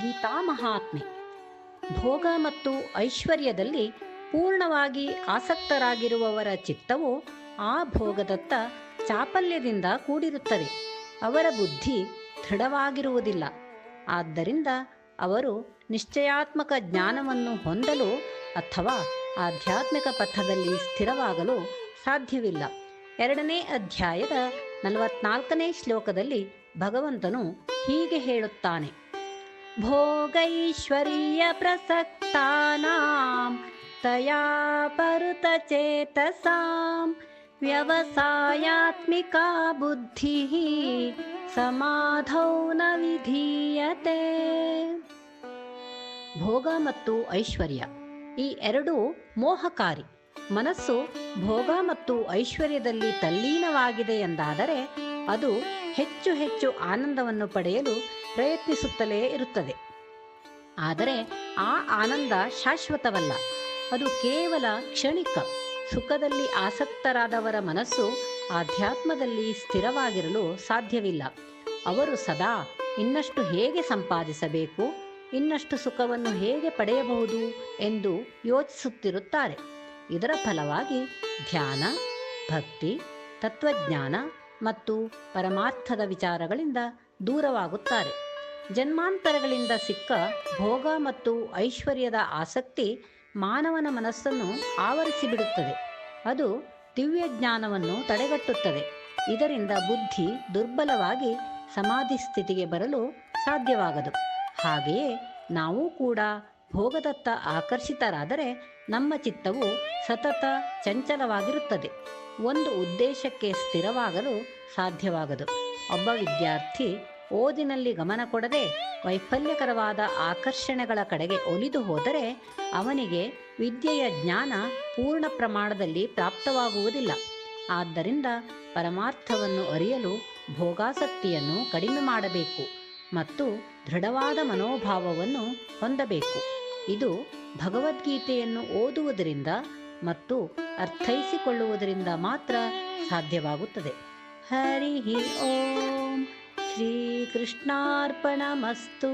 ಗೀತಾ ಮಹಾತ್ಮೆ ಭೋಗ ಮತ್ತು ಐಶ್ವರ್ಯದಲ್ಲಿ ಪೂರ್ಣವಾಗಿ ಆಸಕ್ತರಾಗಿರುವವರ ಚಿತ್ತವು ಆ ಭೋಗದತ್ತ ಚಾಪಲ್ಯದಿಂದ ಕೂಡಿರುತ್ತದೆ. ಅವರ ಬುದ್ಧಿ ದೃಢವಾಗಿರುವುದಿಲ್ಲ. ಆದ್ದರಿಂದ ಅವರು ನಿಶ್ಚಯಾತ್ಮಕ ಜ್ಞಾನವನ್ನು ಹೊಂದಲು ಅಥವಾ ಆಧ್ಯಾತ್ಮಿಕ ಪಥದಲ್ಲಿ ಸ್ಥಿರವಾಗಲು ಸಾಧ್ಯವಿಲ್ಲ. ಎರಡನೇ ಅಧ್ಯಾಯದ ನಲವತ್ನಾಲ್ಕನೇ ಶ್ಲೋಕದಲ್ಲಿ ಭಗವಂತನು ಹೀಗೆ ಹೇಳುತ್ತಾನೆ. ಭೋಗೈಶ್ವರ್ಯ ಪ್ರಸಕ್ತಾನಾಂ ತಯಾ व्यवसायात्मिका बुद्धिः ಸಮಾಧೌ ನ ವಿಧೀಯತೆ ಭೋಗ ಮತ್ತು ಐಶ್ವರ್ಯ ಈ ಎರಡೂ ಮೋಹಕಾರಿ. ಮನಸ್ಸು ಭೋಗ ಮತ್ತು ಐಶ್ವರ್ಯದಲ್ಲಿ ತಲ್ಲೀನವಾಗಿದೆ ಎಂದಾದರೆ ಅದು ಹೆಚ್ಚು ಹೆಚ್ಚು ಆನಂದವನ್ನು ಪಡೆಯಲು ಪ್ರಯತ್ನಿಸುತ್ತಲೇ ಇರುತ್ತದೆ. ಆದರೆ ಆ ಆನಂದ ಶಾಶ್ವತವಲ್ಲ. ಅದು ಕೇವಲ ಕ್ಷಣಿಕ, ಸುಖದಲ್ಲಿ ಆಸಕ್ತರಾದವರ ಮನಸ್ಸು ಆಧ್ಯಾತ್ಮದಲ್ಲಿ ಸ್ಥಿರವಾಗಿರಲು ಸಾಧ್ಯವಿಲ್ಲ. ಅವರು ಸದಾ ಇನ್ನಷ್ಟು ಹೇಗೆ ಸಂಪಾದಿಸಬೇಕು, ಇನ್ನಷ್ಟು ಸುಖವನ್ನು ಹೇಗೆ ಪಡೆಯಬಹುದು ಎಂದು ಯೋಚಿಸುತ್ತಿರುತ್ತಾರೆ. ಇದರ ಫಲವಾಗಿ ಧ್ಯಾನ, ಭಕ್ತಿ, ತತ್ವಜ್ಞಾನ ಮತ್ತು ಪರಮಾರ್ಥದ ವಿಚಾರಗಳಿಂದ ದೂರವಾಗುತ್ತಾರೆ. ಜನ್ಮಾಂತರಗಳಿಂದ ಸಿಕ್ಕ ಭೋಗ ಮತ್ತು ಐಶ್ವರ್ಯದ ಆಸಕ್ತಿ ಮಾನವನ ಮನಸ್ಸನ್ನು ಆವರಿಸಿಬಿಡುತ್ತದೆ. ಅದು ದಿವ್ಯ ಜ್ಞಾನವನ್ನು ತಡೆಗಟ್ಟುತ್ತದೆ. ಇದರಿಂದ ಬುದ್ಧಿ ದುರ್ಬಲವಾಗಿ ಸಮಾಧಿ ಸ್ಥಿತಿಗೆ ಬರಲು ಸಾಧ್ಯವಾಗದು. ಹಾಗೆಯೇ ನಾವು ಕೂಡ ಭೋಗದತ್ತ ಆಕರ್ಷಿತರಾದರೆ ನಮ್ಮ ಚಿತ್ತವು ಸತತ ಚಂಚಲವಾಗಿರುತ್ತದೆ. ಒಂದು ಉದ್ದೇಶಕ್ಕೆ ಸ್ಥಿರವಾಗಲು ಸಾಧ್ಯವಾಗದು. ಒಬ್ಬ ವಿದ್ಯಾರ್ಥಿ ಓದಿನಲ್ಲಿ ಗಮನ ಕೊಡದೆ ವೈಫಲ್ಯಕರವಾದ ಆಕರ್ಷಣೆಗಳ ಕಡೆಗೆ ಒಲಿದು ಹೋದರೆ ಅವನಿಗೆ ವಿದ್ಯೆಯ ಜ್ಞಾನ ಪೂರ್ಣ ಪ್ರಮಾಣದಲ್ಲಿ ಪ್ರಾಪ್ತವಾಗುವುದಿಲ್ಲ. ಆದ್ದರಿಂದ ಪರಮಾರ್ಥವನ್ನು ಅರಿಯಲು ಭೋಗಾಸಕ್ತಿಯನ್ನು ಕಡಿಮೆ ಮಾಡಬೇಕು ಮತ್ತು ದೃಢವಾದ ಮನೋಭಾವವನ್ನು ಹೊಂದಬೇಕು. ಇದು ಭಗವದ್ಗೀತೆಯನ್ನು ಓದುವುದರಿಂದ ಮತ್ತು ಅರ್ಥೈಸಿಕೊಳ್ಳುವುದರಿಂದ ಮಾತ್ರ ಸಾಧ್ಯವಾಗುತ್ತದೆ. ಹರಿ ಓಂ. श्रीकृष्णार्पणमस्तु।